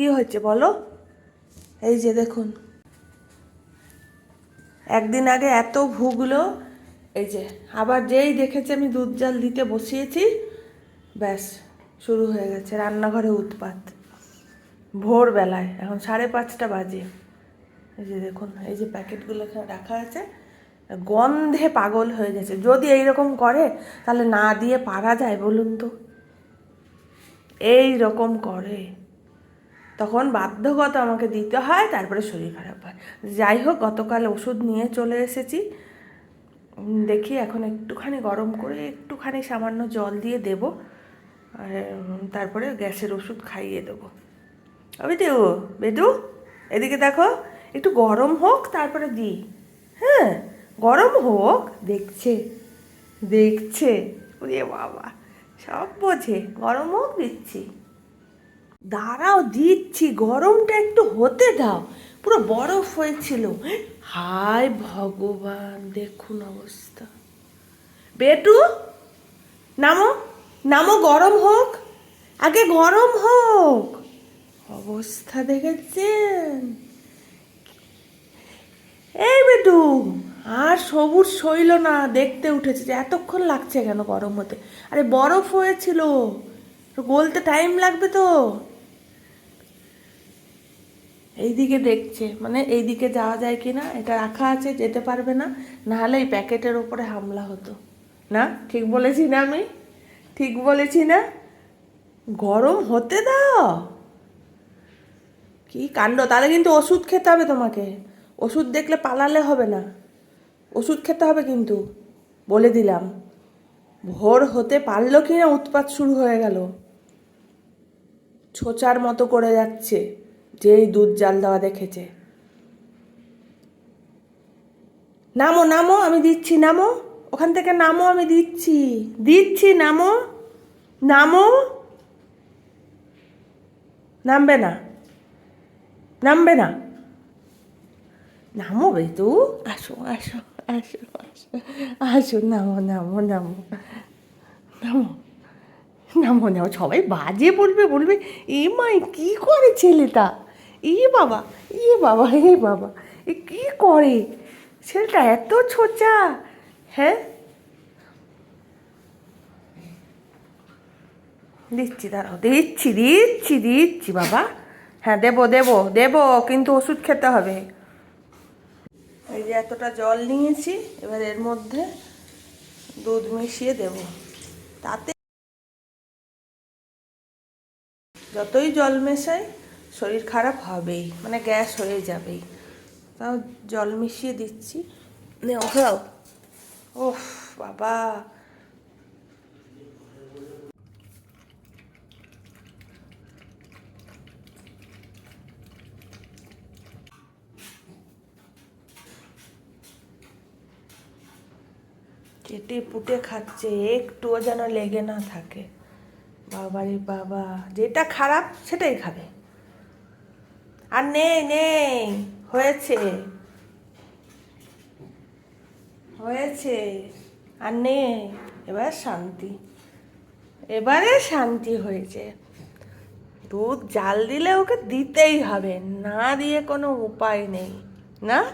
কি হয়েছে বলো? এই যে দেখুন। একদিন আগে এত ভুগলো। এই যে, আবার যেই দেখেছে আমি দুধ জাল দিতে বসিয়েছি, ব্যাস, শুরু হয়ে গেছে রান্নাঘরে উৎপাত। ভোরবেলায়, এখন সাড়ে পাঁচটা বাজে। এই যে দেখুন, এই যে প্যাকেটগুলো এখানে রাখা আছে, গন্ধে পাগল হয়ে গেছে। যদি এইরকম করে, তাহলে না দিয়ে পারা যায় বলুন তো? এই রকম করে। তখন বাধ্যগত আমাকে দিতে হয়, তারপরে শরীর খারাপ হয়। যাই হোক, গতকাল ওষুধ নিয়ে চলে এসেছি। দেখি এখন একটুখানি গরম করে একটুখানি সামান্য জল দিয়ে দেবো, আর তারপরে গ্যাসের ওষুধ খাইয়ে দেবো। বেটু বেটু, এদিকে দেখো, একটু গরম হোক, তারপরে দিই হ্যাঁ গরম হোক, দেখছে দেখছে। ওরে বাবা, সব বোঝে, গরম হোক, দিচ্ছি। দাঁড়াও দিচ্ছি, গরমটা একটু হতে দাও। পুরো বরফ হয়েছিল। হায় ভগবান, দেখুন অবস্থা। বেটু, নামো নামো, গরম হোক, আগে গরম হোক। অবস্থা দেখেছেন? এই বেটু, আর সবুজ সইল না দেখতে উঠেছে যে এতক্ষণ লাগছে কেন গরম হতে? আরে বরফ হয়েছিল। গলতে টাইম লাগবে তো। এইদিকে দেখছে মানে এইদিকে যাওয়া যায় কি না এটা রাখা আছে, যেতে পারবে না, নাহলে এই প্যাকেটের ওপরে হামলা হতো। না? ঠিক বলেছি না আমি? ঠিক বলেছি না? গরম হতে দাও। কি কাণ্ড? তাহলে কিন্তু ওষুধ খেতে হবে তোমাকে। ওষুধ দেখলে পালালে হবে না। ওষুধ খেতে হবে কিন্তু, বলে দিলাম। ভোর হতে পারল কি না উৎপাত শুরু হয়ে গেল। ছোচার মতো করে যাচ্ছে। যেই দুধ জাল দেওয়া দেখেছে। নামো নামো, আমি দিচ্ছি, নামো। ওখান থেকে নামো, আমি দিচ্ছি। দিচ্ছি, নামো। নামো। নামবে না। নামবে না। নামো বেতু আসো আসো আসো আসো আসো। নামো নামো নামো। নামো নামো নামো। সবাই বাজে বলবে বলবে, এ মাই, কি করে ছেলেটা? এ বাবা এ বাবা এ বাবা, এ কী করে? ছেলেটা এত ছোচা হ্যাঁ? দিচ্ছি, দাঁড়াও, দিচ্ছি দিচ্ছি দিচ্ছি বাবা। হ্যাঁ দেবো দেবো দেবো, কিন্তু ওষুধ খেতে হবে। এই যে এতটা জল নিয়েছি, এবার এর মধ্যে দুধ মিশিয়ে দেব। তাতে যতই জল মেশাই শরীর খারাপ হবেই মানে গ্যাস হয়ে যাবেই। তাও জল মিশিয়ে দিচ্ছি। ওখাও ওফ, বাবা। কেটে পুটে খাচ্ছে, একটুও যেন লেগে না থাকে। বাবারে বাবা, যেটা খারাপ সেটাই খাবে। আর নেই নেই। হয়েছে। হয়েছে। আর নেই। এবার শান্তি। এবারে শান্তি হয়েছে। দুধ জাল দিলে ওকে দিতেই হবে। না দিয়ে কোনো উপায় নেই। না?